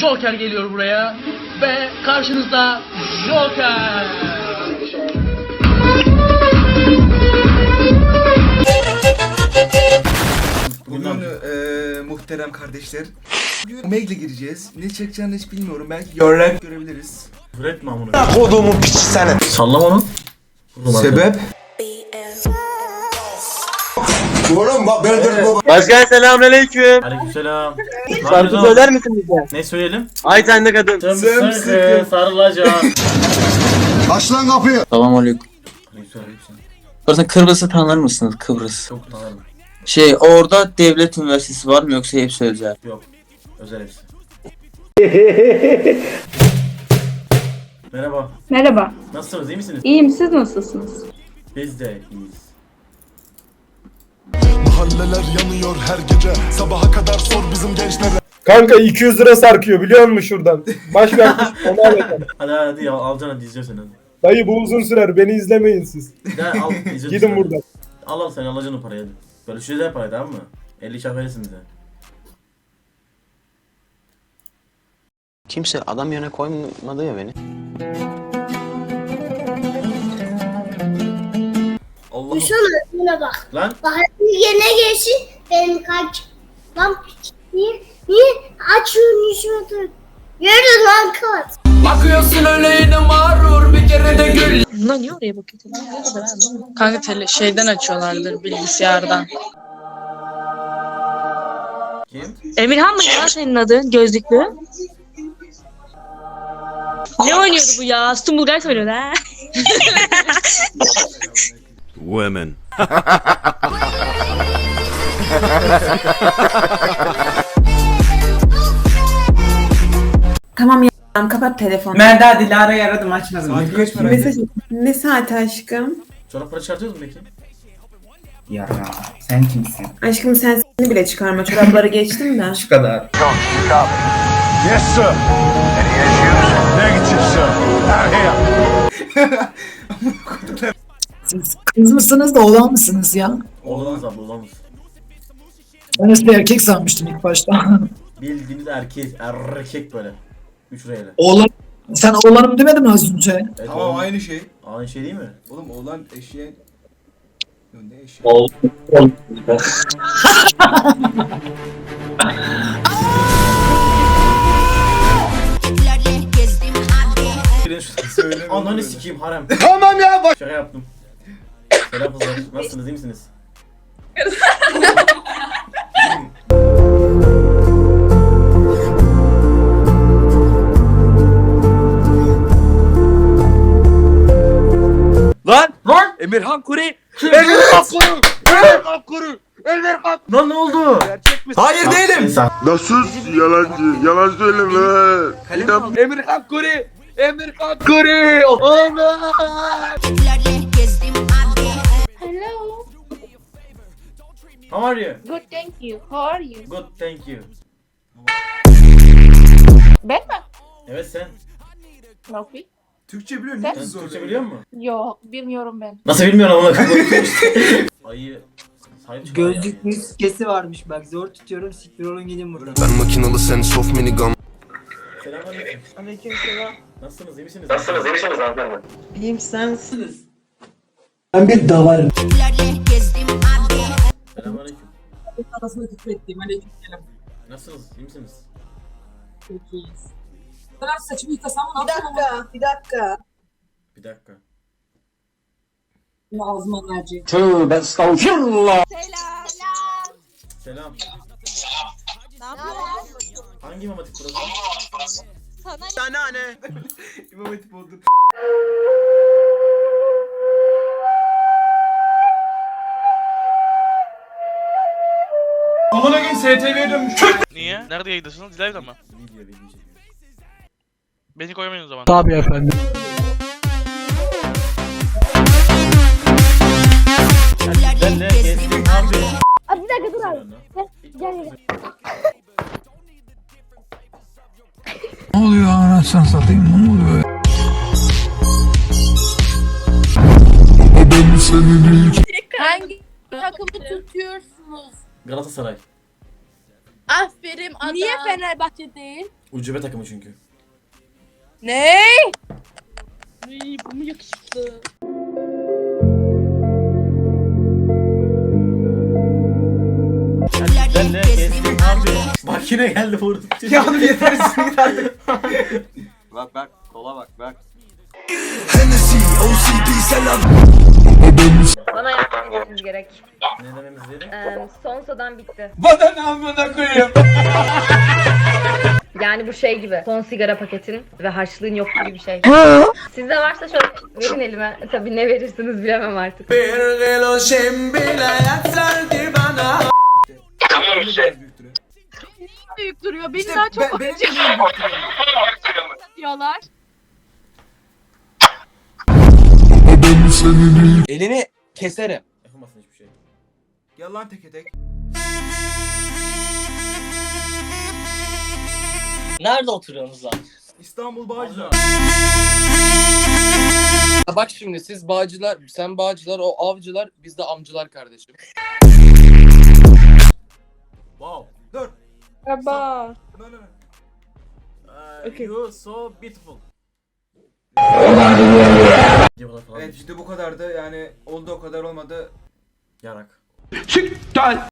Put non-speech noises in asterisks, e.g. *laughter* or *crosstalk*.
Joker geliyor buraya. Ve karşınızda Joker. Bugün eee muhterem kardeşler. Bugün Omegle gireceğiz. Ne çekeceğini hiç bilmiyorum. Belki görerek görebiliriz. Üretme amına. Kodumun piçi seni. Sallama onu. Vurdum Sebep? Başkan selamünaleyküm. Aleykümselam. Şarkı söyler misin bize? Ne söyleyelim? Ay sen de kadın. Sımsıkı sarılacağım. Selamünaleyküm. Aleykümselam. Burası Kıbrıs'ı tanır mısınız? Kıbrıs. Çok tanırım. Şey orada devlet üniversitesi var mı yoksa hepsi özel? Yok. Özel hepsi. *laughs* Merhaba. Merhaba. Nasılsınız? iyi misiniz? İyiyim. Siz nasılsınız? Biz de iyiyiz. Mahalleler yanıyor her gece Sabaha kadar sor bizim gençlere Kanka 200 lira sarkıyor biliyor musun şuradan? Baş vermiş *laughs* onu alacağım. Hadi hadi al, alacaksın hadi izliyorsun hadi. Dayı bu uzun sürer beni izlemeyin siz. Gel al. *laughs* Gidin sen. buradan. Al al sen alacaksın o parayı hadi. Bölüşeceğiz her parayı tamam mı? 50 şah verirsin bize. Kimse adam yerine koymadı ya beni. Allah'ım. Şuna, şuna bak. Lan Bak yerine geçsin. Benim kaç. Lan niye? Niye? Açıyorsun yüzümü. Yürü lan kaç. Bunlar niye oraya bakıyor? Kanka tele şeyden açıyorlardır bilgisayardan. kim? Emirhan mı ya senin adın? Gözlüklü. Ne oynuyordu bu ya? Aston Bulgar söylüyordu ha. Women Tamam ya kapat telefonu. Merda Dilara'yı aradım açmadım. Saat kaç merak Mesaj ne saati aşkım? Çorap para çıkartıyoruz mu peki? Ya sen kimsin? Aşkım sen seni bile çıkarma çorapları geçtim de. Şu kadar. Yes sir Any issues? Negative sir Out here *laughs* Siz kız mısınız da oğlan mısınız ya? Oğlanız abla oğlanız. Ben sizi erkek sanmıştım ilk başta. *laughs* Bildiğiniz erkek, erkek böyle. Üç reyle. oğlan sen oğlanım demedin mi az önce? Evet, Tamam oğlan- aynı şey. Aynı şey değil mi? Oğlum oğlan eşeğe... Yo, Ne şu Söyleme Ananı sikeyim harem. Tamam ya bak. Şaka yaptım. Selam kızlar. Nasılsınız iyi misiniz? Lan! Lan! Emirhan Kuri! Emirhan Kuri! Emirhan Kuri! Emirhan Lan ne oldu? Gerçek misin? Hayır değilim. Nasıl yalancı yalan söyleme Kalem Emirhan Kuri! Emirhan Kuri! Allah! Hello. How are you? Good thank you. How are you? Good thank you. Ben mi? Evet sen. Nopi. Türkçe biliyor Sen- ne Sen. Türkçe biliyor musun? Yok bilmiyorum ben. Nasıl bilmiyorum ama *laughs* Ayı sahip çıkar yani. kesi varmış bak zor tutuyorum siktir olun gidin buradan. Ben makinalı sen soft minigun Selamünaleyküm. Aleykümselam. Nasılsınız iyi misiniz? Nasılsınız iyi misiniz? İyiyim sen nasılsınız? Ben bir davarım. Selamünaleyküm. Kafasına küfür ettiğim aleykümselam. Nasılsınız iyi misiniz? Çok iyiyiz. Ben saçımı yıkasam Bir dakika, bir dakika. Bir dakika. bunu ağzıma verecek. Selam. Selam. Selam. Ne yapıyorsun? Hangi imam hatip burası? Sana Anneanne! İmam Hatip *laughs* oldu. *laughs* Amına gün STV'ye dönmüş. Niye? Nerede yayındasınız? Live'da mı? Video video çekiyoruz. Beni koyamayın o zaman. Tabii efendim. Ben de gezdim abi. Abi bir dakika dur abi. Gel gel. Ne oluyor anasını satayım ne oluyor? Hangi takımı tutuyorsunuz? Galatasaray. Aferin Ada. Niye Fenerbahçe değil? Ucube takımı çünkü. Ne? Ay, bu mu yakışıklı? Abi. Makine geldi vurdu. *laughs* Ya oğlum yetersiz git artık. Bak bak sola bak bak. Bana yapmanız gerek. ne dememiz gerek? Ee, sonsadan bitti. Vatan amına koyayım. Yani bu şey gibi. Son sigara paketin ve harçlığın yok gibi bir şey. Sizde varsa şöyle verin elime. Tabii ne verirsiniz bilemem artık. Büyük duruyor. Beni İşte daha çok ben, benim de benim büyük duruyor. diyorlar. Elini keserim. Gel lan teke tek. Nerede oturuyorsunuz lan? İstanbul Bağcılar. Bak şimdi siz bağcılar, sen bağcılar, o avcılar, biz de amcılar kardeşim. Wow. Dur. Merhaba. No no no. Uh, Okay. You so beautiful. Diyorlar falan. Evet video bu kadardı yani oldu o kadar olmadı. Yarak. Çık gel.